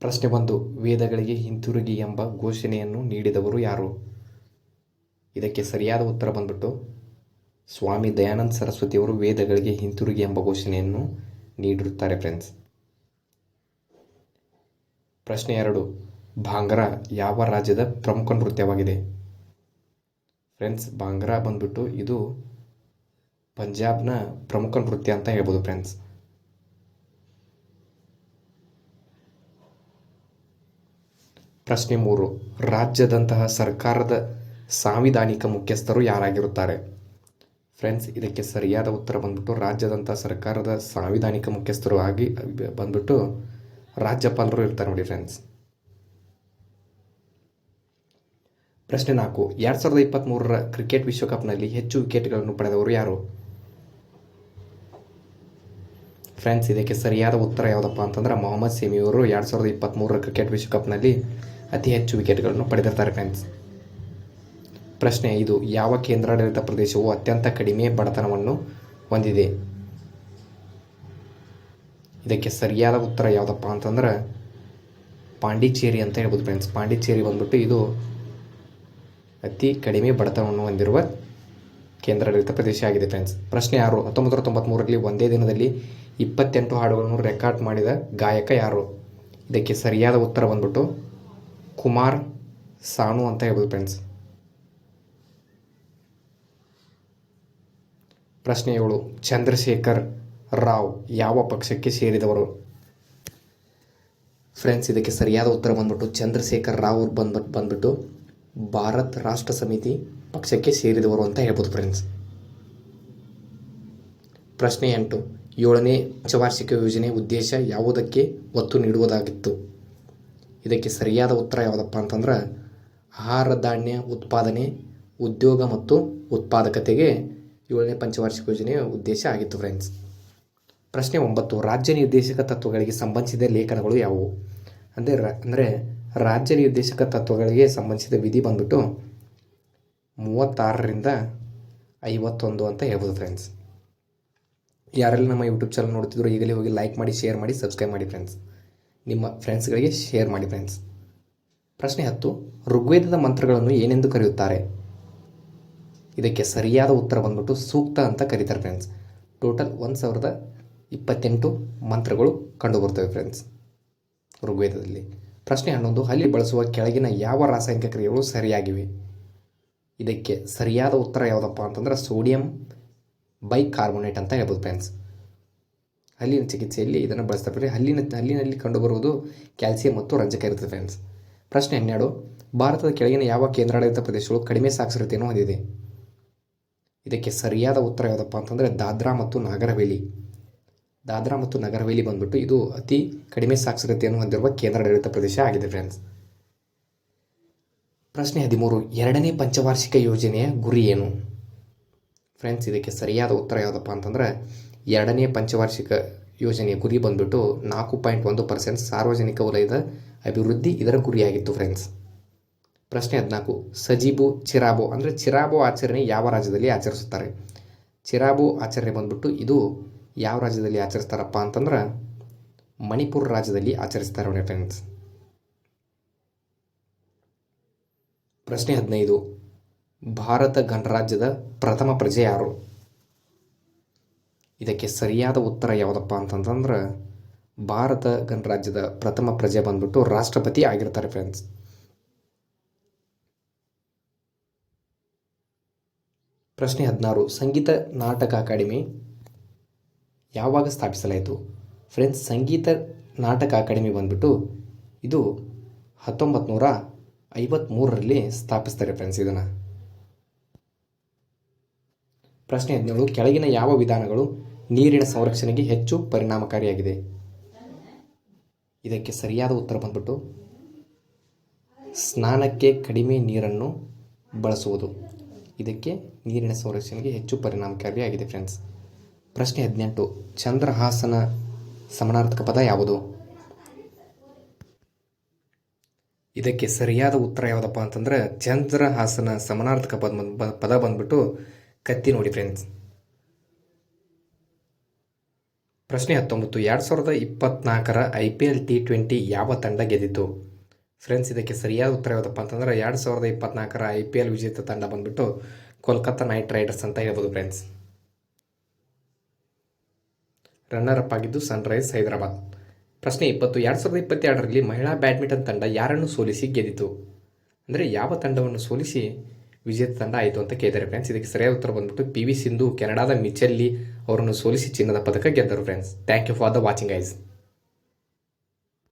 ಪ್ರಶ್ನೆ ಒಂದು, ವೇದಗಳಿಗೆ ಹಿಂತಿರುಗಿ ಎಂಬ ಘೋಷಣೆಯನ್ನು ನೀಡಿದವರು ಯಾರು? ಇದಕ್ಕೆ ಸರಿಯಾದ ಉತ್ತರ ಬಂದ್ಬಿಟ್ಟು, ಸ್ವಾಮಿ ದಯಾನಂದ ಸರಸ್ವತಿಯವರು ವೇದಗಳಿಗೆ ಹಿಂತಿರುಗಿ ಎಂಬ ಘೋಷಣೆಯನ್ನು ನೀಡಿರುತ್ತಾರೆ ಫ್ರೆಂಡ್ಸ್ ಪ್ರಶ್ನೆ ಎರಡು, ಭಾಂಗ್ರಾ ಯಾವ ರಾಜ್ಯದ ಪ್ರಮುಖ ನೃತ್ಯವಾಗಿದೆ? ಫ್ರೆಂಡ್ಸ್ ಭಾಂಗ್ರಾ ಬಂದ್ಬಿಟ್ಟು ಇದು ಪಂಜಾಬ್ನ ಪ್ರಮುಖ ನೃತ್ಯ ಅಂತ ಹೇಳ್ಬೋದು ಫ್ರೆಂಡ್ಸ್ ಪ್ರಶ್ನೆ ಮೂರು. ರಾಜ್ಯದಂತಹ ಸರ್ಕಾರದ ಸಾಂವಿಧಾನಿಕ ಮುಖ್ಯಸ್ಥರು ಯಾರಾಗಿರುತ್ತಾರೆ? ಫ್ರೆಂಡ್ಸ್, ಇದಕ್ಕೆ ಸರಿಯಾದ ಉತ್ತರ ಬಂದ್ಬಿಟ್ಟು ರಾಜ್ಯದಂತಹ ಸರ್ಕಾರದ ಸಾಂವಿಧಾನಿಕ ಮುಖ್ಯಸ್ಥರು ಆಗಿ ಬಂದ್ಬಿಟ್ಟು ರಾಜ್ಯಪಾಲರು ಇರ್ತಾರೆ ನೋಡಿ ಫ್ರೆಂಡ್ಸ್. ಪ್ರಶ್ನೆ ನಾಲ್ಕು. ಎರಡು ಸಾವಿರದ ಇಪ್ಪತ್ತ್ಮೂರರ ಕ್ರಿಕೆಟ್ ವಿಶ್ವಕಪ್ನಲ್ಲಿ ಹೆಚ್ಚು ವಿಕೆಟ್ಗಳನ್ನು ಪಡೆದವರು ಯಾರು? ಫ್ರೆಂಡ್ಸ್, ಇದಕ್ಕೆ ಸರಿಯಾದ ಉತ್ತರ ಯಾವುದಪ್ಪ ಅಂತಂದ್ರೆ, ಮೊಹಮ್ಮದ್ ಸೇಮಿಯವರು ಎರಡು ಸಾವಿರದ ಇಪ್ಪತ್ತ್ಮೂರರ ಕ್ರಿಕೆಟ್ ವಿಶ್ವಕಪ್ನಲ್ಲಿ ಅತಿ ಹೆಚ್ಚು ವಿಕೆಟ್ಗಳನ್ನು ಪಡೆದಿರ್ತಾರೆ ಫ್ರೆಂಡ್ಸ್. ಪ್ರಶ್ನೆ ಇದು ಯಾವ ಕೇಂದ್ರಾಡಳಿತ ಪ್ರದೇಶವು ಅತ್ಯಂತ ಕಡಿಮೆ ಬಡತನವನ್ನು ಹೊಂದಿದೆ? ಇದಕ್ಕೆ ಸರಿಯಾದ ಉತ್ತರ ಯಾವುದಪ್ಪ ಅಂತಂದ್ರೆ ಪಾಂಡಿಚೇರಿ ಅಂತ ಹೇಳ್ಬೋದು ಫ್ರೆಂಡ್ಸ್. ಪಾಂಡಿಚೇರಿ ಬಂದ್ಬಿಟ್ಟು ಇದು ಅತಿ ಕಡಿಮೆ ಬಡತನವನ್ನು ಹೊಂದಿರುವ ಕೇಂದ್ರಾಡಳಿತ ಪ್ರದೇಶ ಆಗಿದೆ ಫ್ರೆಂಡ್ಸ್. ಪ್ರಶ್ನೆ ಯಾರು ಹತ್ತೊಂಬತ್ತು ನೂರ ತೊಂಬತ್ತ್ಮೂರರಲ್ಲಿ ಒಂದೇ ದಿನದಲ್ಲಿ ಇಪ್ಪತ್ತೆಂಟು ಹಾಡುಗಳನ್ನು ರೆಕಾರ್ಡ್ ಮಾಡಿದ ಗಾಯಕ ಯಾರು? ಇದಕ್ಕೆ ಸರಿಯಾದ ಉತ್ತರ ಬಂದ್ಬಿಟ್ಟು ಕುಮಾರ್, ಸಾನು ಅಂತ ಹೇಳ್ಬೋದು ಫ್ರೆಂಡ್ಸ್ ಪ್ರಶ್ನೆ ಏಳು, ಚಂದ್ರಶೇಖರ್ ರಾವ್ ಯಾವ ಪಕ್ಷಕ್ಕೆ ಸೇರಿದವರು? ಫ್ರೆಂಡ್ಸ್ ಇದಕ್ಕೆ ಸರಿಯಾದ ಉತ್ತರ ಬಂದ್ಬಿಟ್ಟು ಚಂದ್ರಶೇಖರ್ ರಾವ್ ಬಂದ್ಬಿಟ್ಟು ಬಂದ್ಬಿಟ್ಟು ಭಾರತ್ ರಾಷ್ಟ್ರ ಸಮಿತಿ ಪಕ್ಷಕ್ಕೆ ಸೇರಿದವರು ಅಂತ ಹೇಳ್ಬೋದು ಫ್ರೆಂಡ್ಸ್ ಪ್ರಶ್ನೆ ಎಂಟು, ಏಳನೇ ಪಂಚವಾರ್ಷಿಕ ಯೋಜನೆ ಉದ್ದೇಶ ಯಾವುದಕ್ಕೆ ಒತ್ತು ನೀಡುವುದಾಗಿತ್ತು? ಇದಕ್ಕೆ ಸರಿಯಾದ ಉತ್ತರ ಯಾವುದಪ್ಪ ಅಂತಂದ್ರೆ ಆಹಾರ ಧಾನ್ಯ ಉತ್ಪಾದನೆ, ಉದ್ಯೋಗ ಮತ್ತು ಉತ್ಪಾದಕತೆಗೆ ಏಳನೇ ಪಂಚವಾರ್ಷಿಕ ಯೋಜನೆಯ ಉದ್ದೇಶ ಆಗಿತ್ತು ಫ್ರೆಂಡ್ಸ್ ಪ್ರಶ್ನೆ ಒಂಬತ್ತು, ರಾಜ್ಯ ನಿರ್ದೇಶಕ ತತ್ವಗಳಿಗೆ ಸಂಬಂಧಿಸಿದ ಲೇಖನಗಳು ಯಾವುವು? ಅಂದರೆ ಅಂದರೆ ರಾಜ್ಯ ನಿರ್ದೇಶಕ ತತ್ವಗಳಿಗೆ ಸಂಬಂಧಿಸಿದ ವಿಧಿ ಬಂದ್ಬಿಟ್ಟು ಮೂವತ್ತಾರರಿಂದ ಐವತ್ತೊಂದು ಅಂತ ಹೇಳ್ಬೋದು ಫ್ರೆಂಡ್ಸ್ ಯಾರೆಲ್ಲ ನಮ್ಮ ಯೂಟ್ಯೂಬ್ ಚಾನಲ್ ನೋಡ್ತಿದ್ರು ಈಗಲೇ ಹೋಗಿ ಲೈಕ್ ಮಾಡಿ ಶೇರ್ ಮಾಡಿ ಸಬ್ಸ್ಕ್ರೈಬ್ ಮಾಡಿ ಫ್ರೆಂಡ್ಸ್ ನಿಮ್ಮ ಫ್ರೆಂಡ್ಸ್ಗಳಿಗೆ ಶೇರ್ ಮಾಡಿ ಫ್ರೆಂಡ್ಸ್ ಪ್ರಶ್ನೆ ಹತ್ತು, ಋಗ್ವೇದದ ಮಂತ್ರಗಳನ್ನು ಏನೆಂದು ಕರೆಯುತ್ತಾರೆ? ಇದಕ್ಕೆ ಸರಿಯಾದ ಉತ್ತರ ಬಂದ್ಬಿಟ್ಟು ಸೂಕ್ತ ಅಂತ ಕರೀತಾರೆ ಫ್ರೆಂಡ್ಸ್ ಟೋಟಲ್ ಒಂದು ಸಾವಿರದ ಇಪ್ಪತ್ತೆಂಟು ಮಂತ್ರಗಳು ಕಂಡುಬರ್ತವೆ ಫ್ರೆಂಡ್ಸ್ ಋಗ್ವೇದದಲ್ಲಿ. ಪ್ರಶ್ನೆ ಹನ್ನೊಂದು, ಅಲ್ಲಿ ಬಳಸುವ ಕೆಳಗಿನ ಯಾವ ರಾಸಾಯನಿಕ ಕ್ರಿಯೆಗಳು ಸರಿಯಾಗಿವೆ? ಇದಕ್ಕೆ ಸರಿಯಾದ ಉತ್ತರ ಯಾವುದಪ್ಪ ಅಂತಂದ್ರೆ ಸೋಡಿಯಂ ಬೈಕಾರ್ಬೋನೇಟ್ ಅಂತ ಹೇಳ್ಬೋದು ಫ್ರೆಂಡ್ಸ್ ಹಲ್ಲಿನ ಚಿಕಿತ್ಸೆಯಲ್ಲಿ ಇದನ್ನು ಬಳಸ್ತಾರೆ ಹಲ್ಲಿನ ಹಲ್ಲಿನಲ್ಲಿ ಕಂಡುಬರುವುದು ಕ್ಯಾಲ್ಸಿಯಂ ಮತ್ತು ರಂಜಕ ಇರುತ್ತೆ ಫ್ರೆಂಡ್ಸ್ ಪ್ರಶ್ನೆ ಹನ್ನೆರಡು. ಭಾರತದ ಕೆಳಗಿನ ಯಾವ ಕೇಂದ್ರಾಡಳಿತ ಪ್ರದೇಶಗಳು ಕಡಿಮೆ ಸಾಕ್ಷರತೆಯನ್ನು ಹೊಂದಿದೆ? ಇದಕ್ಕೆ ಸರಿಯಾದ ಉತ್ತರ ಯಾವುದಪ್ಪ ಅಂತಂದರೆ ದಾದ್ರಾ ಮತ್ತು ನಾಗರವೇಲಿ. ದಾದ್ರಾ ಮತ್ತು ನಗರವೇಲಿ ಬಂದ್ಬಿಟ್ಟು ಇದು ಅತಿ ಕಡಿಮೆ ಸಾಕ್ಷರತೆಯನ್ನು ಹೊಂದಿರುವ ಕೇಂದ್ರಾಡಳಿತ ಪ್ರದೇಶ ಆಗಿದೆ ಫ್ರೆಂಡ್ಸ್ ಪ್ರಶ್ನೆ ಹದಿಮೂರು. ಎರಡನೇ ಪಂಚವಾರ್ಷಿಕ ಯೋಜನೆಯ ಗುರಿ ಏನು? ಫ್ರೆಂಡ್ಸ್ ಇದಕ್ಕೆ ಸರಿಯಾದ ಉತ್ತರ ಯಾವುದಪ್ಪ ಅಂತಂದ್ರೆ ಎರಡನೇ ಪಂಚವಾರ್ಷಿಕ ಯೋಜನೆಯ ಗುರಿ ಬಂದುಬಿಟ್ಟು ನಾಲ್ಕು ಪಾಯಿಂಟ್ ಒಂದು ಪರ್ಸೆಂಟ್ ಸಾರ್ವಜನಿಕ ವಲಯದ ಅಭಿವೃದ್ಧಿ ಇದರ ಗುರಿಯಾಗಿತ್ತು ಫ್ರೆಂಡ್ಸ್ ಪ್ರಶ್ನೆ ಹದಿನಾಲ್ಕು, ಸಜೀಬು, ಚಿರಾಬು, ಅಂದರೆ ಚಿರಾಬು ಆಚರಣೆ ಯಾವ ರಾಜ್ಯದಲ್ಲಿ ಆಚರಿಸುತ್ತಾರೆ? ಚಿರಾಬು ಆಚರಣೆ ಬಂದ್ಬಿಟ್ಟು ಇದು ಯಾವ ರಾಜ್ಯದಲ್ಲಿ ಆಚರಿಸ್ತಾರಪ್ಪ ಅಂತಂದ್ರೆ ಮಣಿಪುರ ರಾಜ್ಯದಲ್ಲಿ ಆಚರಿಸ್ತಾರೆ ಫ್ರೆಂಡ್ಸ್ ಪ್ರಶ್ನೆ ಹದಿನೈದು, ಭಾರತ ಗಣರಾಜ್ಯದ ಪ್ರಥಮ ಪ್ರಜೆ ಯಾರು? ಇದಕ್ಕೆ ಸರಿಯಾದ ಉತ್ತರ ಯಾವುದಪ್ಪ ಅಂತಂತಂದ್ರೆ, ಭಾರತ ಗಣರಾಜ್ಯದ ಪ್ರಥಮ ಪ್ರಜೆ ಬಂದ್ಬಿಟ್ಟು ರಾಷ್ಟ್ರಪತಿ ಆಗಿರ್ತಾರೆ ಫ್ರೆಂಡ್ಸ್ ಪ್ರಶ್ನೆ ಹದಿನಾರು, ಸಂಗೀತ ನಾಟಕ ಅಕಾಡೆಮಿ ಯಾವಾಗ ಸ್ಥಾಪಿಸಲಾಯಿತು? ಫ್ರೆಂಡ್ಸ್ ಸಂಗೀತ ನಾಟಕ ಅಕಾಡೆಮಿ ಬಂದ್ಬಿಟ್ಟು ಇದು ಹತ್ತೊಂಬತ್ತು ನೂರ ಐವತ್ತ್ಮೂರರಲ್ಲಿ ಸ್ಥಾಪಿಸ್ತಾರೆ ಫ್ರೆಂಡ್ಸ್ ಇದನ್ನು. ಪ್ರಶ್ನೆ ಹದಿನೇಳು, ಕೆಳಗಿನ ಯಾವ ವಿಧಾನಗಳು ನೀರಿನ ಸಂರಕ್ಷಣೆಗೆ ಹೆಚ್ಚು ಪರಿಣಾಮಕಾರಿಯಾಗಿದೆ. ಇದಕ್ಕೆ ಸರಿಯಾದ ಉತ್ತರ ಬಂದ್ಬಿಟ್ಟು, ಸ್ನಾನಕ್ಕೆ ಕಡಿಮೆ ನೀರನ್ನು ಬಳಸುವುದು. ಇದಕ್ಕೆ ನೀರಿನ ಸಂರಕ್ಷಣೆಗೆ ಹೆಚ್ಚು ಪರಿಣಾಮಕಾರಿಯಾಗಿದೆ ಫ್ರೆಂಡ್ಸ್ ಪ್ರಶ್ನೆ ಹದಿನೆಂಟು, ಚಂದ್ರಹಾಸನ ಸಮಾನಾರ್ಥಕ ಪದ ಯಾವುದು? ಇದಕ್ಕೆ ಸರಿಯಾದ ಉತ್ತರ ಯಾವುದಪ್ಪ ಅಂತಂದ್ರೆ, ಚಂದ್ರಹಾಸನ ಸಮಾನಾರ್ಥಕ ಪದ ಪದ ಬಂದ್ಬಿಟ್ಟು ಕತ್ತಿ ನೋಡಿ ಫ್ರೆಂಡ್ಸ್ ಪ್ರಶ್ನೆ ಹತ್ತೊಂಬತ್ತು, ಎರಡು ಸಾವಿರದ ಇಪ್ಪತ್ನಾಲ್ಕರ I P L T twenty ಯಾವ ತಂಡ ಗೆದ್ದಿತು? ಫ್ರೆಂಡ್ಸ್, ಇದಕ್ಕೆ ಸರಿಯಾದ ಉತ್ತರ ಯಾವುದಪ್ಪ ಅಂತಂದ್ರೆ ಎರಡು ಸಾವಿರದ ಇಪ್ಪತ್ನಾಲ್ಕರ ಐ ಪಿ ಎಲ್ ವಿಜೇತ ತಂಡ ಬಂದ್ಬಿಟ್ಟು ಕೋಲ್ಕತ್ತಾ ನೈಟ್ ರೈಡರ್ಸ್ ಅಂತ ಹೇಳ್ಬೋದು ಫ್ರೆಂಡ್ಸ್. ರನ್ನರ್ ಅಪ್ ಆಗಿದ್ದು ಸನ್ರೈಸ್ ಹೈದರಾಬಾದ್. ಪ್ರಶ್ನೆ ಇಪ್ಪತ್ತು, ಎರಡು ಸಾವಿರದ ಇಪ್ಪತ್ತೆರಡರಲ್ಲಿ ಮಹಿಳಾ ಬ್ಯಾಡ್ಮಿಂಟನ್ ತಂಡ ಯಾರನ್ನು ಸೋಲಿಸಿ ಗೆದ್ದಿತು? ಅಂದರೆ ಯಾವ ತಂಡವನ್ನು ಸೋಲಿಸಿ ವಿಜೇತ ತಂಡ ಆಯಿತು ಅಂತ ಕೇಳಿದ್ದಾರೆ ಫ್ರೆಂಡ್ಸ್. ಇದಕ್ಕೆ ಸರಿಯಾದ ಉತ್ತರ ಬಂದ್ಬಿಟ್ಟು ಪಿ ವಿ ಸಿಂಧು, ಕೆನಡಾದ ಮಿಚೆಲ್ಲಿ ಅವರನ್ನು ಸೋಲಿಸಿ ಚಿನ್ನದ ಪದಕ ಗೆದ್ದರು friends thank you for the watching eyes